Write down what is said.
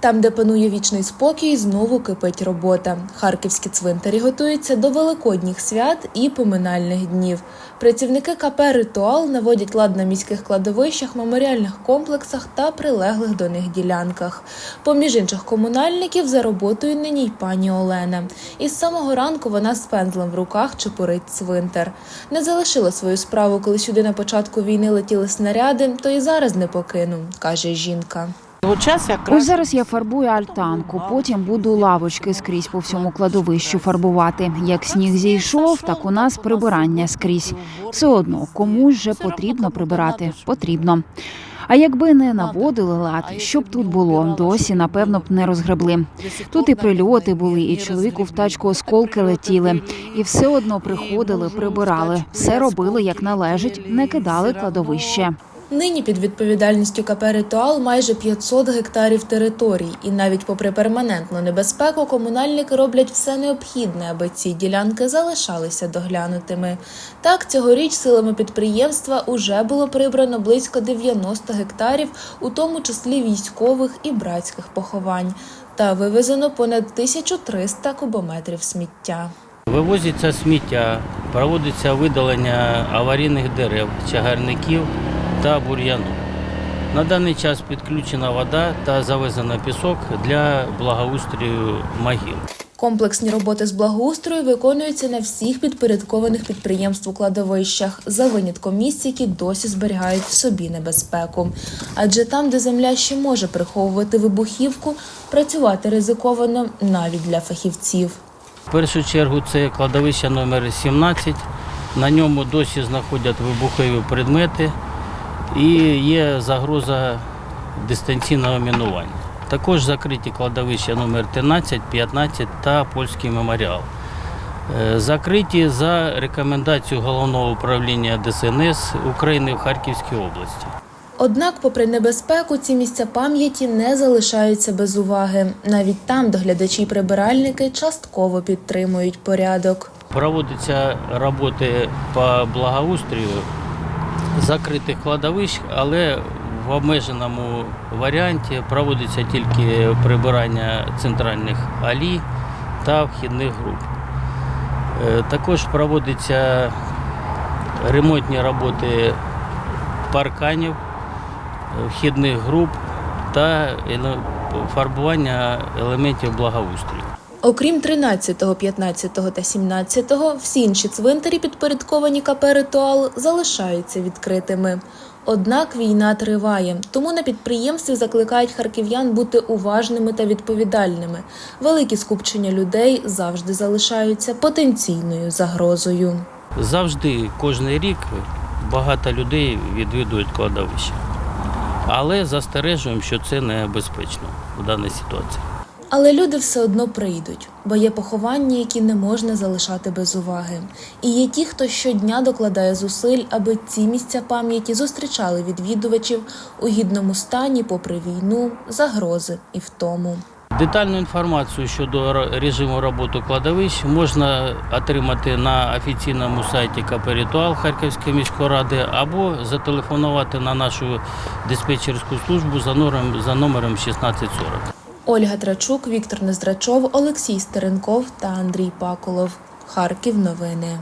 Там, де панує вічний спокій, знову кипить робота. Харківські цвинтарі готуються до великодніх свят і поминальних днів. Працівники КП Ритуал наводять лад на міських кладовищах, меморіальних комплексах та прилеглих до них ділянках. Поміж інших комунальників за роботою нині й пані Олена. Із самого ранку вона з пензлем в руках чепурить цвинтар. Не залишила свою справу, коли сюди на початку війни летіли снаряди, то і зараз не покину, каже жінка. Ось зараз я фарбую альтанку, потім буду лавочки скрізь по всьому кладовищу фарбувати. Як сніг зійшов, так у нас прибирання скрізь. Все одно комусь же потрібно прибирати. Потрібно. А якби не наводили лад, що б тут було, досі напевно б не розгребли. Тут і прильоти були, і чоловіку в тачку осколки летіли, і все одно приходили, прибирали, все робили як належить, не кидали кладовище. Нині під відповідальністю КП «Ритуал» майже 500 гектарів територій, і навіть попри перманентну небезпеку, комунальники роблять все необхідне, аби ці ділянки залишалися доглянутими. Так, цьогоріч силами підприємства уже було прибрано близько 90 гектарів, у тому числі військових і братських поховань, та вивезено понад 1300 кубометрів сміття. Вивозиться сміття, проводиться видалення аварійних дерев, чагарників та бур'яну. На даний час підключена вода та завезено пісок для благоустрою могил. Комплексні роботи з благоустрою виконуються на всіх підпорядкованих підприємству кладовищах, за винятком місць, які досі зберігають в собі небезпеку. Адже там, де земля ще може приховувати вибухівку, працювати ризиковано навіть для фахівців. В першу чергу це кладовище номер 17. На ньому досі знаходять вибухові предмети і є загроза дистанційного мінування. Також закриті кладовища номер 13, 15 та польський меморіал. Е, Закриті за рекомендацією головного управління ДСНС України в Харківській області. Однак, попри небезпеку, ці місця пам'яті не залишаються без уваги. Навіть там доглядачі й прибиральники частково підтримують порядок. Проводяться роботи по благоустрою закритих кладовищ, але в обмеженому варіанті проводиться тільки прибирання центральних алій та вхідних груп. Е, Також проводяться ремонтні роботи парканів, вхідних груп та фарбування елементів благоустрою. Окрім 13, 15 та 17, всі інші цвинтарі, підпорядковані КП «Ритуал», залишаються відкритими. Однак війна триває, тому на підприємстві закликають харків'ян бути уважними та відповідальними. Великі скупчення людей завжди залишаються потенційною загрозою. Завжди кожен рік багато людей відвідують кладовище. Але застережуємо, що це небезпечно в даній ситуації. Але люди все одно прийдуть, бо є поховання, які не можна залишати без уваги. І є ті, хто щодня докладає зусиль, аби ці місця пам'яті зустрічали відвідувачів у гідному стані, попри війну, загрози і втому. Детальну інформацію щодо режиму роботи кладовищ можна отримати на офіційному сайті КП Харківської міської ради або зателефонувати на нашу диспетчерську службу за номером 1640. Ольга Трачук, Віктор Нездрачов, Олексій Стеренков та Андрій Паколов. Харків новини.